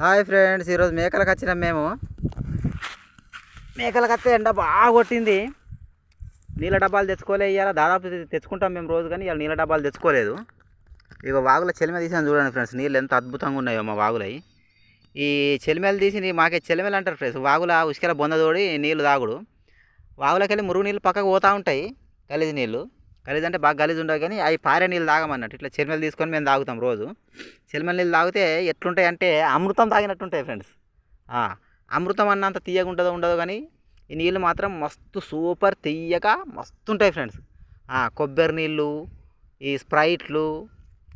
Hi friends ఈరోజు మేకలకు వచ్చినాం మేము. మేకలకు వస్తే ఎండ బాగా కొట్టింది. నీళ్ళ డబ్బాలు తెచ్చుకోలే ఇవాళ దాదాపు తెచ్చుకుంటాం మేము రోజు కానీ ఇవాళ నీళ్ళ డబ్బాలు తెచ్చుకోలేదు. ఇక వాగుల చెలిమె తీసాను చూడండి ఫ్రెండ్స్ నీళ్ళు ఎంత అద్భుతంగా ఉన్నాయో మా వాగులవి ఈ చెలిమెలు తీసి మాకే చెలిమెలు అంటారు ఫ్రెండ్స్ వాగుల ఉసుకెల బొంద తోడి నీళ్ళు తాగుడు. వాగులకెళ్ళి మురుగు నీళ్ళు పక్కకు పోతూ ఉంటాయి గలీజ్ నీళ్ళు. గలీజ్ అంటే బాగా గలీజ్ ఉండవు కానీ అవి పారే నీళ్ళు తాగమన్నట్టు. ఇట్లా చెలిమలు తీసుకొని మేము తాగుతాం రోజు. చెలిమల నీళ్ళు తాగితే ఎట్లుంటాయి అంటే అమృతం తాగినట్టుంటాయి ఫ్రెండ్స్. అమృతం అన్నంత తీయగా ఉంటుందో ఉండదు కానీ ఈ నీళ్ళు మాత్రం మస్తు సూపర్ తీయగా మస్తు ఉంటాయి ఫ్రెండ్స్ కొబ్బరి నీళ్ళు ఈ స్ప్రైట్లు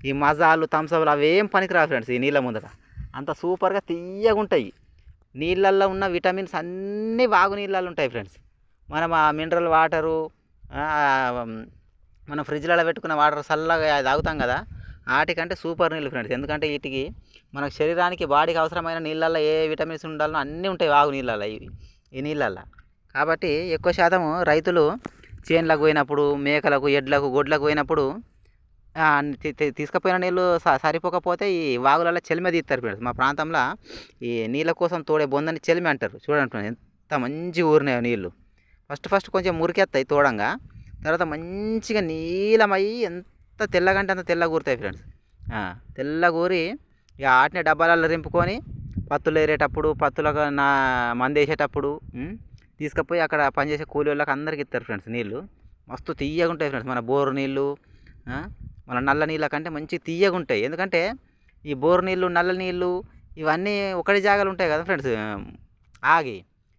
ఈ మజాలు థమ్సప్లు అవేం పనికిరావు ఫ్రెండ్స్ ఈ నీళ్ళ ముందర అంత సూపర్గా తీయగా ఉంటాయి. నీళ్ళల్లో ఉన్న విటమిన్స్ అన్నీ బాగు నీళ్ళల్లో ఉంటాయి ఫ్రెండ్స్. మనం ఆ మినరల్ వాటరు మనం ఫ్రిడ్జ్లలో పెట్టుకున్న వాటర్ చల్లగా తాగుతాం కదా వాటికంటే సూపర్ నీళ్ళు ఫ్రెండ్స్. ఎందుకంటే వీటికి మన శరీరానికి బాడీకి అవసరమైన నీళ్ళల్లో ఏ విటమిన్స్ ఉండాలో అన్నీ ఉంటాయి వాగు నీళ్ళల్లో ఇవి ఈ నీళ్ళల్లో. కాబట్టి ఎక్కువ శాతం రైతులు చేన్లకు పోయినప్పుడు మేకలకు ఎడ్లకు గొడ్లకు పోయినప్పుడు తీసుకుపోయిన నీళ్ళు స- సరిపోకపోతే ఈ వాగులలో చెలిమె తీస్తారు ఫ్రెండ్స్. మా ప్రాంతంలో ఈ నీళ్ళ కోసం తోడే బొందని చెలిమి అంటారు. చూడండి ఎంత మంచిగా ఊరినాయో నీళ్ళు. ఫస్ట్ ఫస్ట్ కొంచెం మురికెత్తాయి తోడంగా. తర్వాత మంచిగా నీలమయ్యి ఎంత తెల్లగంటే అంత తెల్లగా కూరుతాయి ఫ్రెండ్స్. తెల్ల తెల్లగా ఇక ఆటిని డబ్బాలలో రింపుకొని పత్తులు ఏరేటప్పుడు పత్తులకు నా మంది వేసేటప్పుడు తీసుకుపోయి అక్కడ పనిచేసే కూలి వాళ్ళకి అందరికి ఇస్తారు ఫ్రెండ్స్ నీళ్ళు. మస్తు తీయగా ఉంటాయి ఫ్రెండ్స్ మన బోరు నీళ్ళు మన నల్ల నీళ్ళ కంటే మంచి తీయగా ఉంటాయి. ఎందుకంటే ఈ బోరు నీళ్ళు నల్ల నీళ్ళు ఇవన్నీ ఒకటి జాగాలు ఉంటాయి కదా ఫ్రెండ్స్ ఆగి.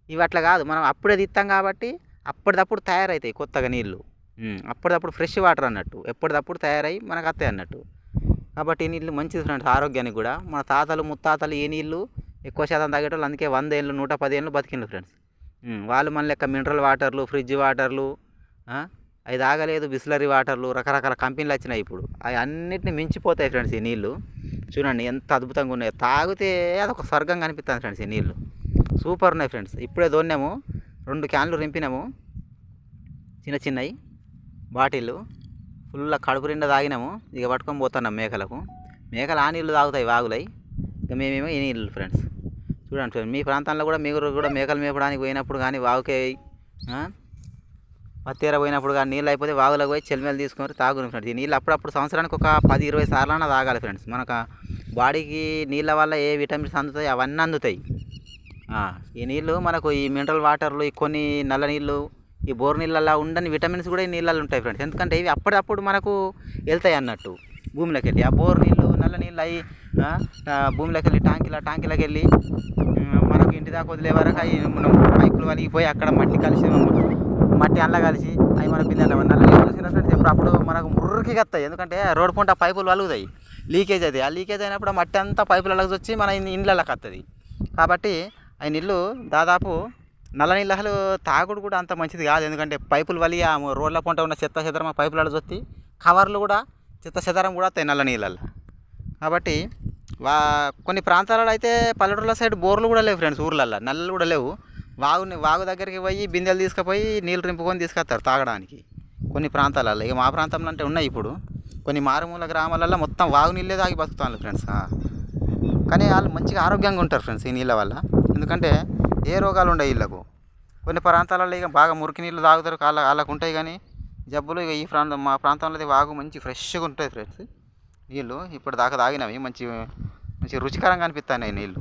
ఇవి అట్లా కాదు మనం అప్పుడే తీస్తాం కాబట్టి అప్పటిదప్పుడు తయారవుతాయి కొత్తగా నీళ్ళు. అప్పటిదప్పుడు ఫ్రెష్ వాటర్ అన్నట్టు. ఎప్పటిదప్పుడు తయారై మనకు వస్తాయి అన్నట్టు. కాబట్టి ఈ నీళ్ళు మంచిది ఫ్రెండ్స్ ఆరోగ్యానికి కూడా. మన తాతలు ముత్తాతలు ఈ నీళ్ళు ఎక్కువ శాతం తాగేటోళ్ళు అందుకే వంద ఏళ్ళు నూట పది ఏళ్ళు బతికిండ్రు ఫ్రెండ్స్. వాళ్ళు మన లెక్క మినరల్ వాటర్లు ఫ్రిడ్జ్ వాటర్లు అవి తాగలేదు బిస్లరీ వాటర్లు రకరకాల కంపెనీలు వచ్చినాయి ఇప్పుడు. అవి అన్నిటిని మించిపోతాయి ఫ్రెండ్స్ ఈ నీళ్ళు. చూడండి ఎంత అద్భుతంగా ఉన్నాయి. తాగితే అదొక స్వర్గం కనిపిస్తుంది ఫ్రెండ్స్ ఈ నీళ్ళు. సూపర్ ఉన్నాయి ఫ్రెండ్స్. ఇప్పుడే దోన్నాము రెండు క్యాన్లు రింపినాము చిన్న చిన్నవి బాటిళ్ళు ఫుల్ కడుపు నిండా తాగినాము. ఇక పట్టుకొని పోతున్నాం మేకలకు. మేకలు ఆ నీళ్ళు తాగుతాయి వాగులై. ఇక మేమేమో ఈ నీళ్ళు ఫ్రెండ్స్. చూడండి ఫ్రెండ్స్ మీ ప్రాంతంలో కూడా మీరు కూడా మేకలు మేపడానికి పోయినప్పుడు కానీ వాగుకే ఆ, పత్తేర పోయినప్పుడు కానీ నీళ్ళు అయిపోతే వాగులకు పోయి చెల్మెలు తీసుకొని తాగును ఫ్రెండ్స్. ఈ నీళ్ళు అప్పుడప్పుడు సంవత్సరానికి ఒక పది ఇరవై సార్లన్నా తాగాలి ఫ్రెండ్స్. మనకు బాడీకి నీళ్ళ వల్ల ఏ విటమిన్స్ అందుతాయి అవన్నీ అందుతాయి. ఈ నీళ్ళు మనకు ఈ మినరల్ వాటర్లు ఈ కొన్ని నల్ల నీళ్ళు ఈ బోర్ నీళ్ళల్లో ఉండని విటమిన్స్ కూడా ఈ నీళ్ళల్లో ఉంటాయి ఫ్రెండ్స్. ఎందుకంటే ఇవి అప్పుడప్పుడు మనకు వెళ్తాయి అన్నట్టు భూమిలోకి వెళ్ళి ఆ బోర్ నీళ్ళు నల్ల నీళ్ళు అవి భూమిలోకి వెళ్ళి ట్యాంకీల ట్యాంకీలోకి వెళ్ళి మనకు ఇంటి దాకా వదిలే వరకు అవి మనం పైపులు వలిగిపోయి అక్కడ మట్టి కలిసి మట్టి అల్ల కలిసి అవి మన బిందె నల్ల నీళ్ళు చూసిన ఫ్రెండ్స్ ఎప్పుడు అప్పుడు మనకు ముర్రికి వస్తాయి ఎందుకంటే రోడ్డు పంట పైపులు వలుగుతాయి. లీకేజ్ అది. ఆ లీకేజ్ అయినప్పుడు ఆ మట్టి అంతా పైపులలోకి వచ్చి మన ఇండ్లలోకి వస్తుంది కాబట్టి ఆ నీళ్ళు దాదాపు నల్ల నీళ్ళు అసలు తాగుడు కూడా అంత మంచిది కాదు. ఎందుకంటే పైపులు వలి ఆ రోడ్ల పంట ఉన్న చెత్త చెదరం ఆ పైపులలో చూస్తే కవర్లు కూడా చెత్త చెదరం కూడా వస్తాయి నల్ల నీళ్ళల్లో. కాబట్టి వా కొన్ని ప్రాంతాలలో అయితే పల్లెటూళ్ళ సైడ్ బోర్లు కూడా లేవు ఫ్రెండ్స్ ఊర్లల్లో నల్లలు కూడా లేవు. వాగు వాగు దగ్గరికి పోయి బిందెలు తీసుకుపోయి నీళ్ళు రింపుకొని తీసుకొస్తారు తాగడానికి. కొన్ని ప్రాంతాలలో ఇక మా ప్రాంతంలో అంటే ఉన్నాయి ఇప్పుడు. కొన్ని మారుమూల గ్రామాలలో మొత్తం వాగు నీళ్ళే తాగి బతుకుతాను ఫ్రెండ్స్. కానీ వాళ్ళు మంచిగా ఆరోగ్యంగా ఉంటారు ఫ్రెండ్స్ ఈ నీళ్ళ వల్ల. ఎందుకంటే ఏ రోగాలు ఉండవు వీళ్ళకు. కొన్ని ప్రాంతాలలో ఇక బాగా మురికి నీళ్ళు తాగుతారు వాళ్ళ వాళ్ళకు ఉంటాయి కానీ జబ్బులు ఇక ఈ ప్రాంతం మా ప్రాంతంలో అయితే వాగు మంచి ఫ్రెష్గా ఉంటాయి ఫ్రెండ్స్. నీళ్ళు ఇప్పుడు దాకా తాగినవి మంచి మంచి రుచికరంగా అనిపిస్తాయి నీళ్ళు.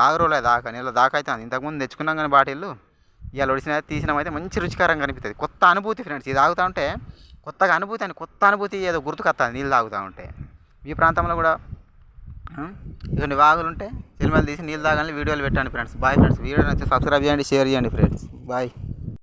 బాగా రోజులు దాకా నీళ్ళు దాకా అయితే ఇంతకుముందు తెచ్చుకున్నాం కానీ బాటిళ్ళు ఇవాళ ఒడిసిన తీసినాం అయితే మంచి రుచికరంగా అనిపిస్తుంది. కొత్త అనుభూతి ఫ్రెండ్స్ ఇది తాగుతూ ఉంటే కొత్తగా అనుభూతి అని కొత్త అనుభూతి ఏదో గుర్తుకొస్తుంది నీళ్ళు తాగుతూ ఉంటే. ఈ ప్రాంతంలో కూడా ఇటువంటి వాగులు ఉంటే సినిమాలు తీసి నీళ్ళు తాగాలని వీడియోలు పెట్టండి ఫ్రెండ్స్. Bye friends. వీడియో నచ్చితే సబ్స్క్రైబ్ చేయండి షేర్ చేయండి ఫ్రెండ్స్. బాయ్.